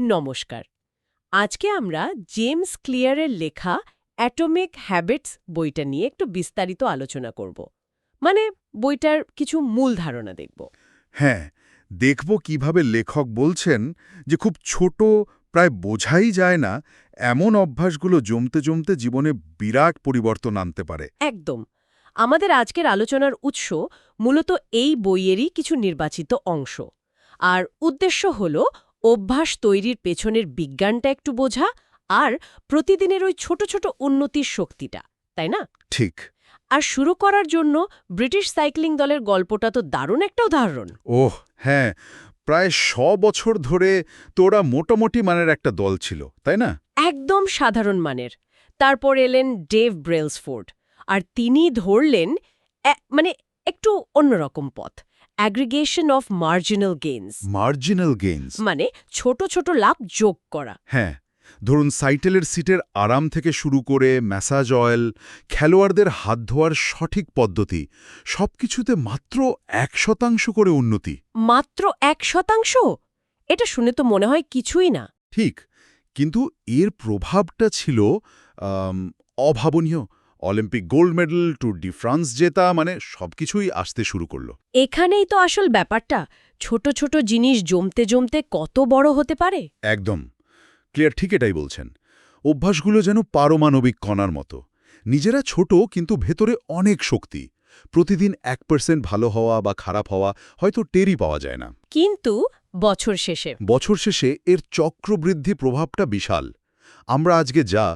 নমস্কার। আজকে আমরা জেমস ক্লিয়ারের লেখা অ্যাটমিক হ্যাবিটস বইটা নিয়ে একটু বিস্তারিত আলোচনা করব। মানে বইটার কিছু মূল ধারণা দেখব। হ্যাঁ দেখব কীভাবে লেখক বলছেন যে খুব ছোট প্রায় বোঝাই যায় না এমন অভ্যাসগুলো জমতে জমতে জীবনে বিরাট পরিবর্তন আনতে পারে। একদম। আমাদের আজকের আলোচনার উৎস মূলত এই বইয়েরই কিছু নির্বাচিত অংশ। আর উদ্দেশ্য হল অভ্যাস তৈরির পেছনের বিজ্ঞানটা একটু বোঝা আর প্রতিদিনের ওই ছোট ছোট উন্নতির শক্তিটা তাই না? ঠিক। আর শুরু করার জন্য ব্রিটিশ সাইক্লিং দলের গল্পটা তো দারুণ একটা উদাহরণ। ওহ হ্যাঁ প্রায় শ বছর ধরে তোরা মোটামুটি মানের একটা দল ছিল তাই না? একদম সাধারণ মানের। তারপর এলেন ডেভ ব্রেলসফোর্ড আর তিনি ধরলেন মানে একটু অন্যরকম পথ। Aggregation of marginal gains marginal gains মানে ছোট ছোট লাভ যোগ করা। হ্যাঁ ধরুন সাইটেলের সিটের আরাম থেকে শুরু করে ম্যাসাজ অয়েল খেলোয়াড়দের হাত ধোয়ার সঠিক পদ্ধতি সবকিছুতে মাত্র এক শতাংশ করে উন্নতি। মাত্র এক শতাংশ? এটা শুনে তো মনে হয় কিছুই না। ঠিক কিন্তু এর প্রভাবটা ছিল অভাবনীয়। Olympic gold medal tour de France জেতা মানে সবকিছুই আসতে শুরু করল। এখানেই তো আসল ব্যাপারটা। ছোট ছোট জিনিস জমতে জমতে কত বড় হতে পারে? একদম। ক্লিয়ার ঠিক এটাই বলছেন। অভ্যাসগুলো যেন পারমাণবিক কণার মতো। নিজেরা ছোট কিন্তু ভেতরে অনেক শক্তি। প্রতিদিন এক পার্সেন্ট ভালো হওয়া বা খারাপ হওয়া হয়তো টেরই পাওয়া যায় না। কিন্তু বছর শেষে। বছর শেষে এর চক্রবৃদ্ধি প্রভাবটা বিশাল। আমরা আজকে যা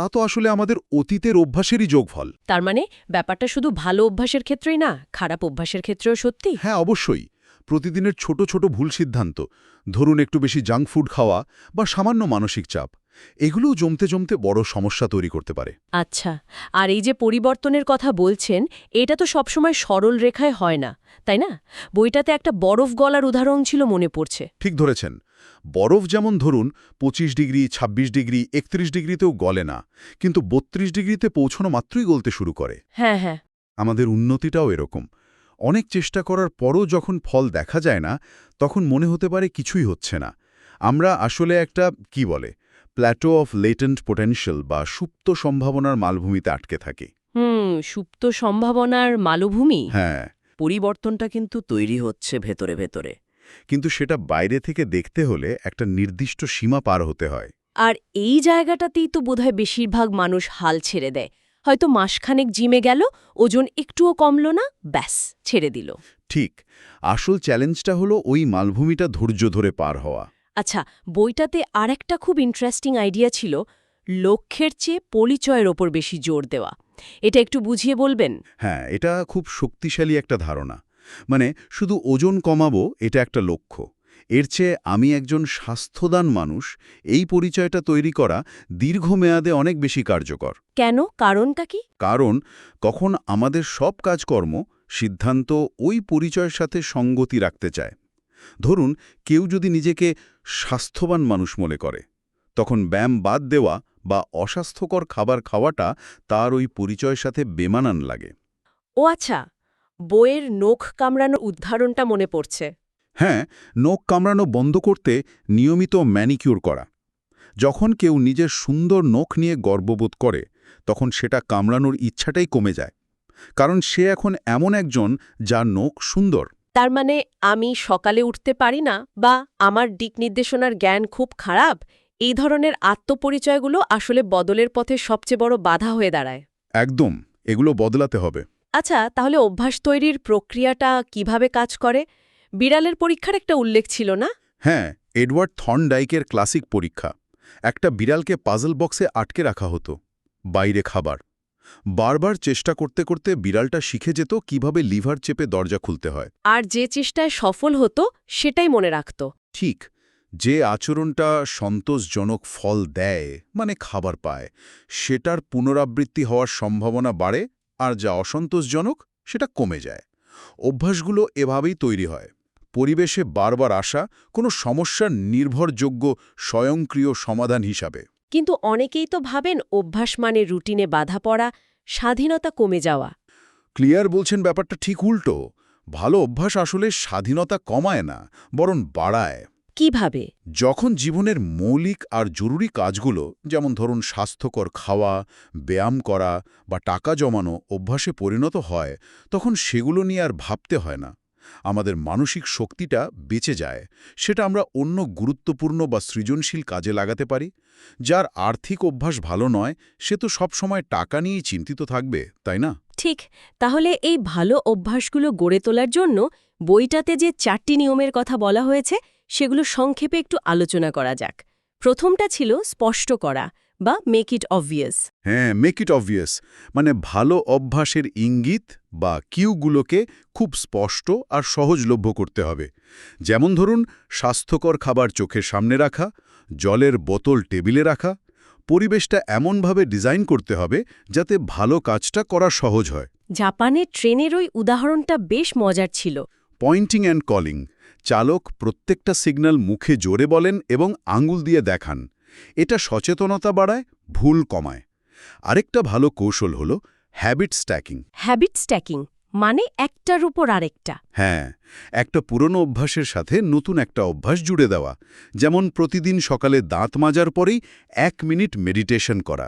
তা তো আসলে আমাদের অতীতের অভ্যাসেরই যোগফল। তার মানে ব্যাপারটা শুধু ভালো অভ্যাসের ক্ষেত্রেই না খারাপ অভ্যাসের ক্ষেত্রেও সত্যি? হ্যাঁ অবশ্যই। প্রতিদিনের ছোট ছোট ভুল সিদ্ধান্ত ধরুন একটু বেশি জাঙ্ক ফুড খাওয়া বা সামান্য মানসিক চাপ এগুলোও জমতে জমতে বড় সমস্যা তৈরি করতে পারে। আচ্ছা আর এই যে পরিবর্তনের কথা বলছেন এটা তো সবসময় সরল রেখায় হয় না তাই না? বইটাতে একটা বরফ গলার উদাহরণ ছিল মনে পড়ছে। ঠিক ধরেছেন। বরফ যেমন ধরুন ২৫ ডিগ্রি ২৬ ডিগ্রি ৩১ ডিগ্রিতেও গলে না কিন্তু ৩২ ডিগ্রিতে পৌঁছানো মাত্রই গলতে শুরু করে। হ্যাঁ হ্যাঁ। আমাদের উন্নতিটাও এরকম। অনেক চেষ্টা করার পরও যখন ফল দেখা যায় না তখন মনে হতে পারে কিছুই হচ্ছে না। আমরা আসলে একটা কি বলে প্ল্যাটো অফ লেটেন্ট পোটেনশিয়াল বা সুপ্ত সম্ভাবনার মালভূমিতে আটকে থাকি। হুম সুপ্ত সম্ভাবনার মালভূমি? হ্যাঁ। পরিবর্তনটা কিন্তু তৈরি হচ্ছে ভেতরে ভেতরে। কিন্তু সেটা বাইরে থেকে দেখতে হলে একটা নির্দিষ্ট সীমা পার হতে হয়। আর এই জায়গাটাতেই তো বোধহয় বেশিরভাগ মানুষ হাল ছেড়ে দেয়। হয়তো মাসখানেক জিমে গেল ওজন একটুও কমল না ব্যাস ছেড়ে দিল। ঠিক আসল চ্যালেঞ্জটা হলো ওই মালভূমিটা ধৈর্য ধরে পার হওয়া। আচ্ছা বইটাতে আরেকটা খুব ইন্টারেস্টিং আইডিয়া ছিল লক্ষ্যের চেয়ে পরিচয়ের ওপর বেশি জোর দেওয়া। এটা একটু বুঝিয়ে বলবেন? হ্যাঁ এটা খুব শক্তিশালী একটা ধারণা। মানে শুধু ওজন কমাবো এটা একটা লক্ষ্য। এর চেয়ে আমি একজন স্বাস্থ্যদান মানুষ এই পরিচয়টা তৈরি করা দীর্ঘমেয়াদে অনেক বেশি কার্যকর। কেন? কারণটা কি? কারণ কখন আমাদের সব কাজকর্ম সিদ্ধান্ত ওই পরিচয়ের সাথে সঙ্গতি রাখতে চায়। ধরুন কেউ যদি নিজেকে স্বাস্থ্যবান মানুষ মনে করে তখন ব্যায়াম বাদ দেওয়া বা অস্বাস্থ্যকর খাবার খাওয়াটা তার ওই পরিচয়ের সাথে বেমানান লাগে। ও আচ্ছা বইয়ের নখ কামড়ানো উদাহরণটা মনে পড়ছে। হ্যাঁ নখ কামড়ানো বন্ধ করতে নিয়মিত ম্যানিকিউর করা। যখন কেউ নিজের সুন্দর নখ নিয়ে গর্ববোধ করে তখন সেটা কামড়ানোর ইচ্ছাটাই কমে যায়। কারণ সে এখন এমন একজন যার নখ সুন্দর। তার মানে আমি সকালে উঠতে পারি না বা আমার দিক নির্দেশনার জ্ঞান খুব খারাপ এই ধরনের আত্মপরিচয়গুলো আসলে বদলের পথে সবচেয়ে বড় বাধা হয়ে দাঁড়ায়। একদম এগুলো বদলাতে হবে। আচ্ছা তাহলে অভ্যাস তৈরির প্রক্রিয়াটা কীভাবে কাজ করে? বিড়ালের পরীক্ষার একটা উল্লেখ ছিল না? হ্যাঁ এডওয়ার্ড থর্নডাইকের ক্লাসিক পরীক্ষা। একটা বিড়ালকে পাজল বক্সে আটকে রাখা হতো বাইরে খাবার। বারবার চেষ্টা করতে করতে বিড়ালটা শিখে যেত কীভাবে লিভার চেপে দরজা খুলতে হয়। আর যে চেষ্টায় সফল হতো সেটাই মনে রাখত। ঠিক যে আচরণটা সন্তোষজনক ফল দেয় মানে খাবার পায় সেটার পুনরাবৃত্তি হওয়ার সম্ভাবনা বাড়ে আর যা অসন্তোষজনক সেটা কমে যায়। অভ্যাসগুলো এভাবেই তৈরি হয়। পরিবেশে বারবার আসা কোনো সমস্যার নির্ভরযোগ্য স্বয়ংক্রিয় সমাধান হিসাবে। কিন্তু অনেকেই তো ভাবেন অভ্যাস মানে রুটিনে বাধা পড়া স্বাধীনতা কমে যাওয়া। ক্লিয়ার বলছেন ব্যাপারটা ঠিক উল্টো। ভালো অভ্যাস আসলে স্বাধীনতা কমায় না বরং বাড়ায়। কীভাবে? যখন জীবনের মৌলিক আর জরুরি কাজগুলো যেমন ধরুন স্বাস্থ্যকর খাওয়া ব্যায়াম করা বা টাকা জমানো অভ্যাসে পরিণত হয় তখন সেগুলো নিয়ে আর ভাবতে হয় না। আমাদের মানসিক শক্তিটা বেঁচে যায়। সেটা আমরা অন্য গুরুত্বপূর্ণ বা সৃজনশীল কাজে লাগাতে পারি। যার আর্থিক অভ্যাস ভালো নয় সে তো সবসময় টাকা নিয়েই চিন্তিত থাকবে তাই না? ঠিক তাহলে এই ভালো অভ্যাসগুলো গড়ে তোলার জন্য বইটাতে যে চারটি নিয়মের কথা বলা হয়েছে সেগুলো সংক্ষেপে একটু আলোচনা করা যাক। প্রথমটা ছিল স্পষ্ট করা বা মেক ইট অবভিয়াস হ্যাঁ মেক ইট অবভিয়াস মানে ভালো অভ্যাসের ইঙ্গিত বা কিউগুলোকে খুব স্পষ্ট আর সহজলভ্য করতে হবে। যেমন ধরুন স্বাস্থ্যকর খাবার চোখের সামনে রাখা জলের বোতল টেবিলে রাখা পরিবেশটা এমনভাবে ডিজাইন করতে হবে যাতে ভালো কাজটা করা সহজ হয়। জাপানের ট্রেনের ওই উদাহরণটা বেশ মজার ছিল। Pointing and calling. চালক প্রত্যেকটা সিগন্যাল মুখে জোরে বলেন এবং আঙ্গুল দিয়ে দেখান। এটা সচেতনতা বাড়ায় ভুল কমায়। আরেকটা ভালো কৌশল হল হ্যাবিট স্ট্যাকিং হ্যাবিট স্ট্যাকিং মানে একটার উপর আরেকটা। হ্যাঁ একটা পুরনো অভ্যাসের সাথে নতুন একটা অভ্যাস জুড়ে দেওয়া। যেমন প্রতিদিন সকালে দাঁত মাজার পরেই এক মিনিট মেডিটেশন করা।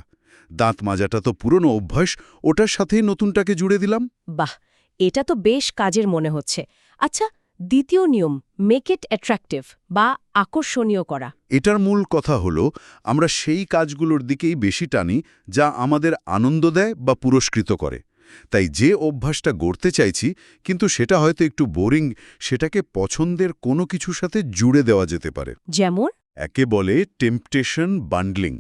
দাঁত মাজাটা তো পুরনো অভ্যাস ওটার সাথেই নতুনটাকে জুড়ে দিলাম। বাহ এটা তো বেশ কাজের মনে হচ্ছে। আচ্ছা দ্বিতীয় নিয়ম মেক ইট অ্যাট্রাকটিভ বা আকর্ষণীয় করা। এটার মূল কথা হলো আমরা সেই কাজগুলোর দিকেই বেশি টানি যা আমাদের আনন্দ দেয় বা পুরস্কৃত করে। তাই যে অভ্যাসটা গড়তে চাইছি কিন্তু সেটা হয়তো একটু বোরিং সেটাকে পছন্দের কোনো কিছুর সাথে জুড়ে দেওয়া যেতে পারে। যেমন? একে বলে টেম্পটেশন বান্ডলিং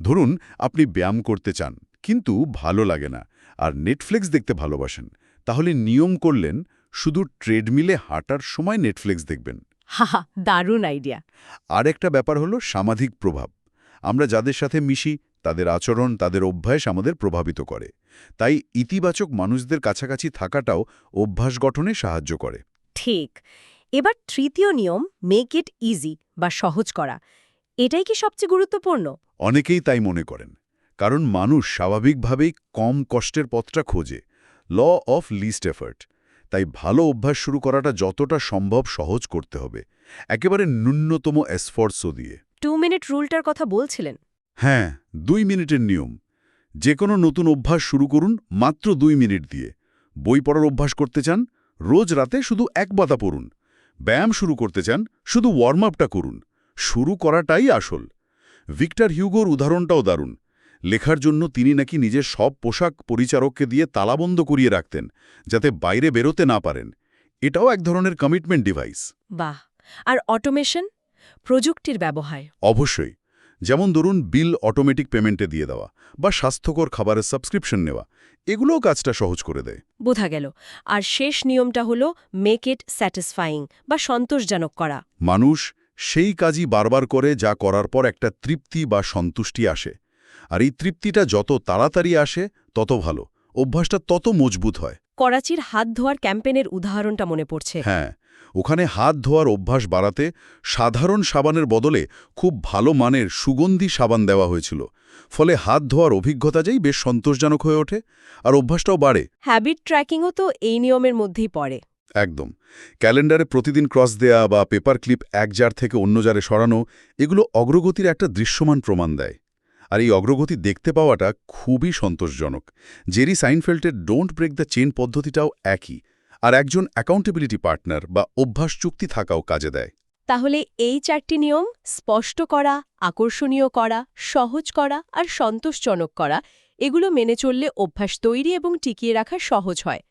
ধরুন আপনি ব্যায়াম করতে চান কিন্তু ভালো লাগে না আর নেটফ্লিক্স দেখতে ভালোবাসেন। তাহলে নিয়ম করলেন শুধু ট্রেডমিলে হাঁটার সময় নেটফ্লিক্স দেখবেন। হাহা দারুণ আইডিয়া। আর একটা ব্যাপার হলো সামাজিক প্রভাব। আমরা যাদের সাথে মিশি তাদের আচরণ তাদের অভ্যাস আমাদের প্রভাবিত করে। তাই ইতিবাচক মানুষদের কাছাকাছি থাকাটাও অভ্যাস গঠনে সাহায্য করে। ঠিক। এবার তৃতীয় নিয়ম মেক ইট ইজি বা সহজ করা। এটাই কি সবচেয়ে গুরুত্বপূর্ণ? অনেকেই তাই মনে করেন। কারণ মানুষ স্বাভাবিকভাবেই কম কষ্টের পথটা খোঁজে। ল অফ লিস্ট এফার্ট তাই ভালো অভ্যাস শুরু করাটা যতটা সম্ভব সহজ করতে হবে। একেবারে ন্যূনতম এসফোর্টসও দিয়ে। টু মিনিট রুলটার কথা বলছিলেন। হ্যাঁ দুই মিনিটের নিয়ম। যে কোনো নতুন অভ্যাস শুরু করুন মাত্র দুই মিনিট দিয়ে। বই পড়ার অভ্যাস করতে চান রোজ রাতে শুধু এক বাতা পড়ুন। ব্যায়াম শুরু করতে চান শুধু ওয়ার্ম আপটা করুন। শুরু করাটাই আসল। ভিক্টর হিউগোর উদাহরণটাও দারুণ। লেখার জন্য তিনি নাকি নিজের সব পোশাক পরিচারককে দিয়ে তালাবন্ধ করিয়ে রাখতেন যাতে বাইরে বেরোতে না পারেন। এটাও এক ধরনের কমিটমেন্ট ডিভাইস বাহ! আর অটোমেশন প্রযুক্তির ব্যবহার। অবশ্যই। যেমন ধরুন বিল অটোমেটিক পেমেন্টে দিয়ে দেওয়া বা স্বাস্থ্যকর খাবারের সাবস্ক্রিপশন নেওয়া এগুলোও কাজটা সহজ করে দেয়। বোঝা গেল। আর শেষ নিয়মটা হলো মেক ইট স্যাটিসফাইং বা সন্তোষজনক করা। মানুষ সেই কাজই বারবার করে যা করার পর একটা তৃপ্তি বা সন্তুষ্টি আসে। আর এই তৃপ্তিটা যত তাড়াতাড়ি আসে তত ভালো। অভ্যাসটা তত মজবুত হয়। করাচির হাত ধোয়ার ক্যাম্পেনের উদাহরণটা মনে পড়ছে। হ্যাঁ ওখানে হাত ধোয়ার অভ্যাস বাড়াতে সাধারণ সাবানের বদলে খুব ভালো মানের সুগন্ধি সাবান দেওয়া হয়েছিল। ফলে হাত ধোয়ার অভিজ্ঞতা যেই বেশ সন্তোষজনক হয়ে ওঠে আর অভ্যাসটাও বাড়ে। হ্যাবিট ট্র্যাকিংও তো এই নিয়মের মধ্যেই পড়ে। একদম। ক্যালেন্ডারে প্রতিদিন ক্রস দেয়া বা পেপার ক্লিপ এক জার থেকে অন্য জারে সরানো এগুলো অগ্রগতির একটা দৃশ্যমান প্রমাণ দেয়। আর এই অগ্রগতি দেখতে পাওয়াটা খুবই সন্তোষজনক। জেরি সাইনফেল্টের ডোন্ট ব্রেক দ্য চেন পদ্ধতিটাও একই আর একজন অ্যাকাউন্টেবিলিটি পার্টনার বা অভ্যাস চুক্তি থাকাও কাজে দেয়। তাহলে এই চারটি নিয়ম স্পষ্ট করা আকর্ষণীয় করা সহজ করা আর সন্তোষজনক করা এগুলো মেনে চললে অভ্যাস তৈরি এবং টিকিয়ে রাখা সহজ হয়।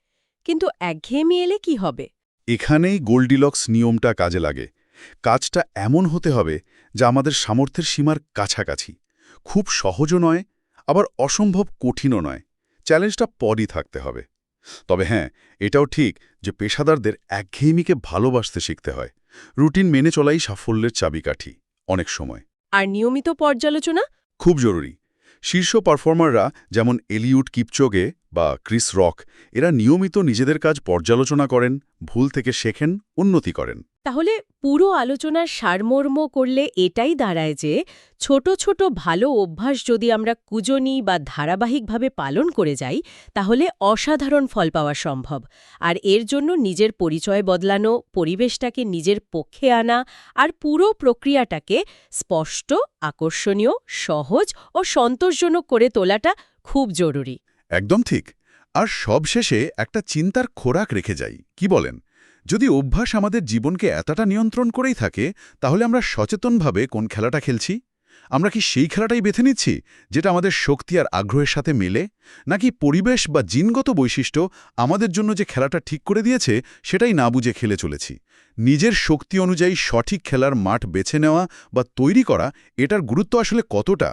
কিন্তু একঘেয়েমি এলে কি হবে? এখানেই গোল্ডিলক্স নিয়মটা কাজে লাগে। কাজটা এমন হতে হবে যা আমাদের সামর্থ্যের সীমার কাছাকাছি। খুব সহজও নয় আবার অসম্ভব কঠিনও নয়। চ্যালেঞ্জটা পরই থাকতে হবে। তবে হ্যাঁ এটাও ঠিক যে পেশাদারদের একঘেয়েমিকে ভালোবাসতে শিখতে হয়। রুটিন মেনে চলাই সাফল্যের চাবিকাঠি অনেক সময়। আর নিয়মিত পর্যালোচনা? খুব জরুরি। শীর্ষ পারফর্মাররা যেমন এলিউড কিপচোগে বা ক্রিস রক, এরা নিয়মিত নিজেদের কাজ পর্যালোচনা করেন, ভুল থেকে শেখেন, উন্নতি করেন। তাহলে পুরো আলোচনার সারমর্ম করলে এটাই দাঁড়ায় যে, ছোট ছোট ভালো অভ্যাস যদি আমরা কুজনি বা ধারাবাহিকভাবে পালন করে যাই, তাহলে অসাধারণ ফল পাওয়া সম্ভব। আর এর জন্য নিজের পরিচয় বদলানো, পরিবেশটাকে নিজের পক্ষে আনা, আর পুরো প্রক্রিয়াটাকে স্পষ্ট, আকর্ষণীয়, সহজ ও সন্তোষজনক করে তোলাটা খুব জরুরি। একদম ঠিক। আর সবশেষে একটা চিন্তার খোরাক রেখে যাই, কি বলেন? যদি অভ্যাস আমাদের জীবনকে এতটা নিয়ন্ত্রণ করেই থাকে, তাহলে আমরা সচেতনভাবে কোন খেলাটা খেলছি? আমরা কি সেই খেলাটাই বেছে নিচ্ছি, যেটা আমাদের শক্তি আর আগ্রহের সাথে মেলে? নাকি পরিবেশ বা জিনগত বৈশিষ্ট্য আমাদের জন্য যে খেলাটা ঠিক করে দিয়েছে, সেটাই না বুঝে খেলে চলেছি? নিজের শক্তি অনুযায়ী সঠিক খেলার মাঠ বেছে নেওয়া বা তৈরি করা, এটার গুরুত্ব আসলে কতটা?